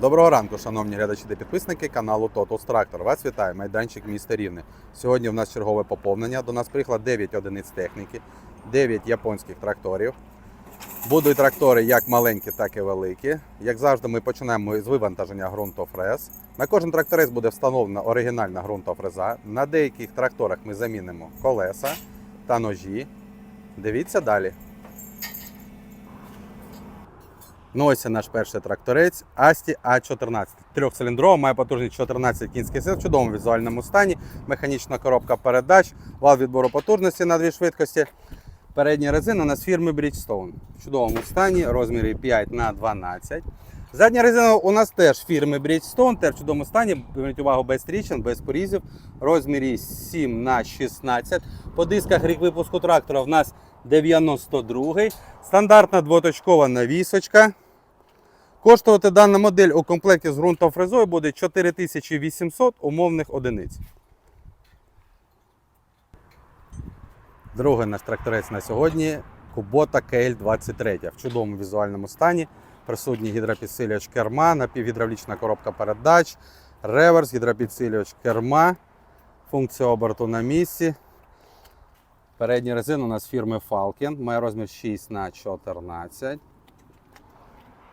Доброго ранку, шановні глядачі та підписники каналу Totos Tractor. Вас вітає майданчик міста Рівне. Сьогодні в нас чергове поповнення. До нас приїхало 9 одиниць техніки, 9 японських тракторів. Будуть трактори як маленькі, так і великі. Як завжди, ми починаємо з вивантаження ґрунтофрез. На кожен тракторець буде встановлена оригінальна ґрунтофреза. На деяких тракторах ми замінимо колеса та ножі. Дивіться далі. Ну ось наш перший тракторець Асті А14. Трьохциліндрова, має потужність 14 кінських сил в чудовому візуальному стані, механічна коробка передач, вал відбору потужності на дві швидкості. Передня резина у нас фірми Bridgestone. В чудовому стані, розмірі 5 на 12. Задня резина у нас теж фірми Bridgestone, теж в чудовому стані. Зверніть увагу без тріщин, без порізів. Розмірі 7 на 16. По дисках рік випуску трактора в нас 92-й. Стандартна двоточкова навісочка. Коштувати дана модель у комплекті з ґрунтофрезою буде 4800 умовних одиниць. Другий наш тракторець на сьогодні Kubota KL23 в чудовому візуальному стані. Присутній гідропідсилювач керма, напівгідравлічна коробка передач, реверс, гідропідсилювач керма, функція оберту на місці. Передня резина у нас фірми Falcon, має розмір 6 на 14.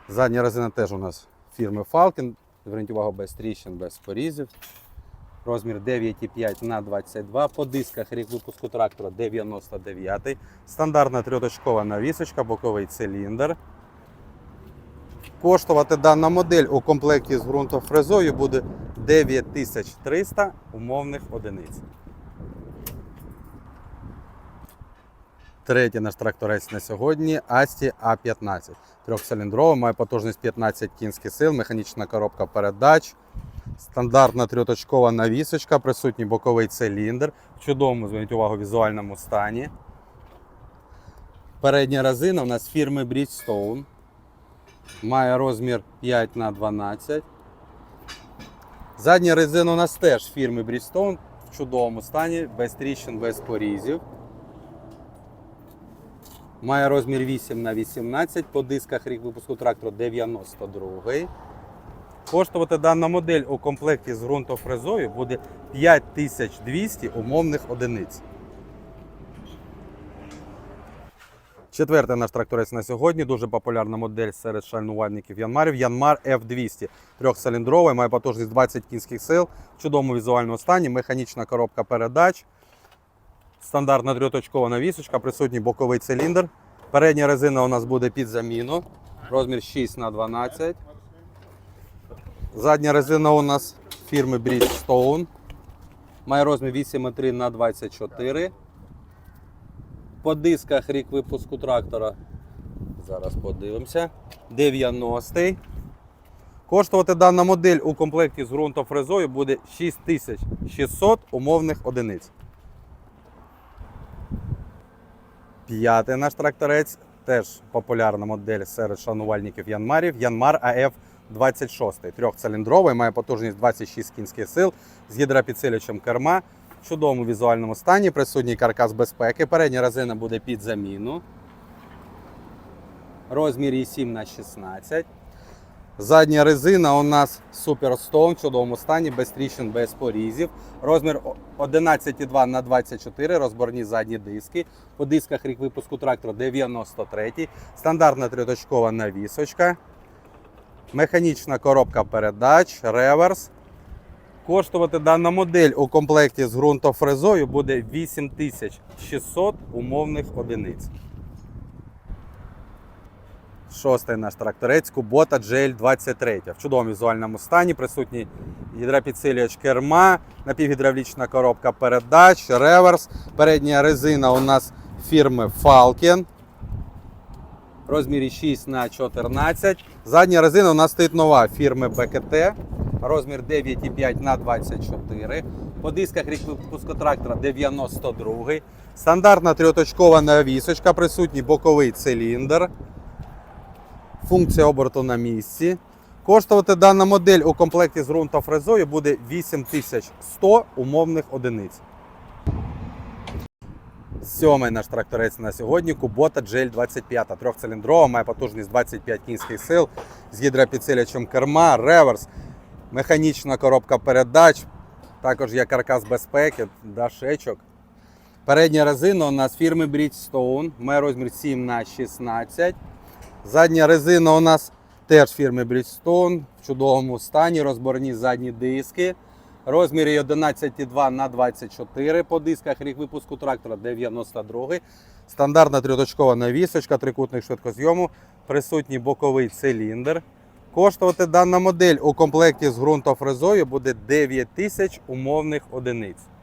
Задня резина теж у нас фірми Falcon. Зверніть увагу без тріщин, без порізів. Розмір 9,5 на 22. По дисках рік випуску трактора 99. Стандартна трьоточкова навісочка, боковий циліндр. Коштувати дана модель у комплекті з ґрунтофрезою буде 9300 умовних одиниць. Третій наш тракторець на сьогодні Асті А15. Трьохциліндрова, має потужність 15 кінських сил, механічна коробка передач, стандартна трьоточкова навісочка, присутній боковий циліндр в чудовому, зверніть увагу, візуальному стані. Передня резина у нас фірми Bridgestone. Має розмір 5 на 12. Задня резина у нас теж фірми Bridgestone в чудовому стані, без тріщин, без порізів. Має розмір 8 на 18 по дисках рік випуску трактору 92. Коштувати дана модель у комплекті з ґрунтофрезою буде 5200 умовних одиниць. Четвертий наш тракторець на сьогодні. Дуже популярна модель серед шальнувальників Янмарів. Янмар F200. Трьохциліндровий, має потужність 20 кінських сил, в чудовому візуальному стані, механічна коробка передач. Стандартна трьоточкова навісочка, присутній боковий циліндр. Передня резина у нас буде під заміну. Розмір 6 на 12. Задня резина у нас фірми Bridgestone. Має розмір 8,3 на 24. По дисках рік випуску трактора. Зараз подивимося. 90-й. Коштувати дана модель у комплекті з ґрунтофрезою буде 6600 умовних одиниць. П'ятий наш тракторець, теж популярна модель серед шанувальників Янмарів. Янмар АФ 26. Трьохциліндровий, має потужність 26 кінських сил з гідропідсилювачем керма. В чудовому візуальному стані, присутній каркас безпеки. Передня резина буде під заміну. Розмір її 7 на 16. Задня резина у нас Superstone в чудовому стані, без тріщин, без порізів. Розмір 11,2 на 24, розборні задні диски. По дисках рік випуску трактора 93. Стандартна трьоточкова навісочка. Механічна коробка передач, реверс. Коштувати дана модель у комплекті з ґрунтофрезою буде 8600 умовних одиниць. Шостий наш тракторець Kubota GL23 в чудовому візуальному стані. Присутній гідропідсилювач керма, напівгідравлічна коробка передач, реверс. Передня резина у нас фірми Falcon. В розмірі 6 на 14. Задня резина у нас стоїть нова фірми BKT. Розмір 9,5 на 24. По дисках рік випуску трактора 92. Стандартна трьоточкова навісочка, присутній боковий циліндр. Функція оберту на місці. Коштувати дана модель у комплекті з ґрунтофрезою буде 8100 умовних одиниць. Сьомий наш тракторець на сьогодні Кубота GL 25 трьохциліндрова, має потужність 25 кінських сил з гідропідсилячем керма, реверс, механічна коробка передач, також є каркас безпеки, дашечок. Передня резина у нас фірми Bridgestone, має розмір 7 на 16 Задня резина у нас теж фірми Bridgestone в чудовому стані, розборні задні диски. Розмір 11,2 на 24 по дисках, рік випуску трактора 92. Стандартна трьоточкова навісочка, трикутник швидкозйому, присутній боковий циліндр. Коштувати дана модель у комплекті з ґрунтофрезою буде 9 тисяч умовних одиниць.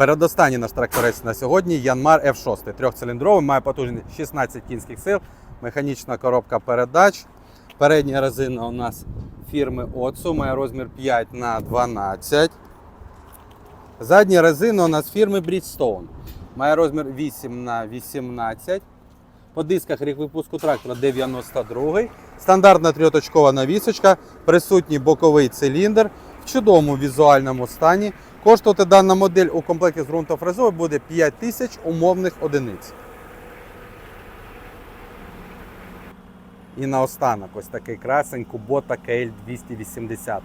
Передостанній наш тракторець на сьогодні Янмар F6. Трьохциліндровий, має потужність 16 кінських сил, механічна коробка передач. Передня резина у нас фірми Otsu, має розмір 5 на 12. Задня резина у нас фірми Bridgestone. Має розмір 8 на 18. По дисках рік випуску трактора 92. Стандартна трьоточкова навісочка, присутній боковий циліндр в чудовому візуальному стані. Коштувати дана модель у комплекті з ґрунтофрезою буде 5 тисяч умовних одиниць. І наостанок ось такий красень Kubota KL280.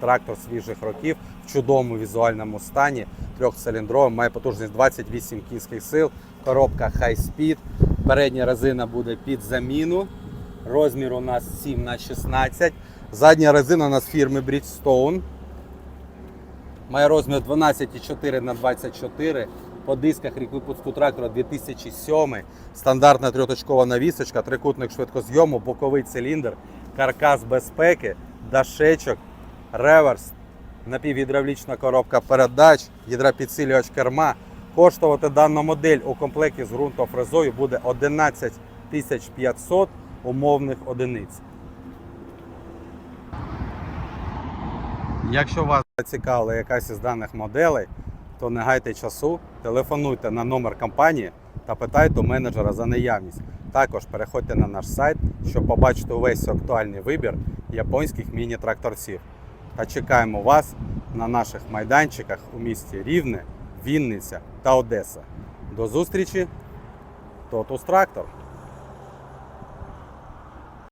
Трактор свіжих років в чудовому візуальному стані, трьохциліндровий, має потужність 28 кінських сил, коробка High Speed. Передня резина буде під заміну. Розмір у нас 7 на 16. Задня резина у нас фірми Bridgestone. Має розмір 12,4 на 24. По дисках рік випуску трактора 2007. Стандартна трьоточкова навісочка, трикутник швидкозйому, боковий циліндр, каркас безпеки, дашечок, реверс, напівгідравлічна коробка передач, гідропідсилювач керма. Коштувати дану модель у комплекті з ґрунтофрезою буде 11 500 умовних одиниць. Якщо вас зацікавила якась із даних моделей, то не гайте часу, телефонуйте на номер компанії та питайте у менеджера за наявність. Також переходьте на наш сайт, щоб побачити увесь актуальний вибір японських міні-тракторців. Та чекаємо вас на наших майданчиках у місті Рівне, Вінниця та Одеса. До зустрічі! Тотус Трактор!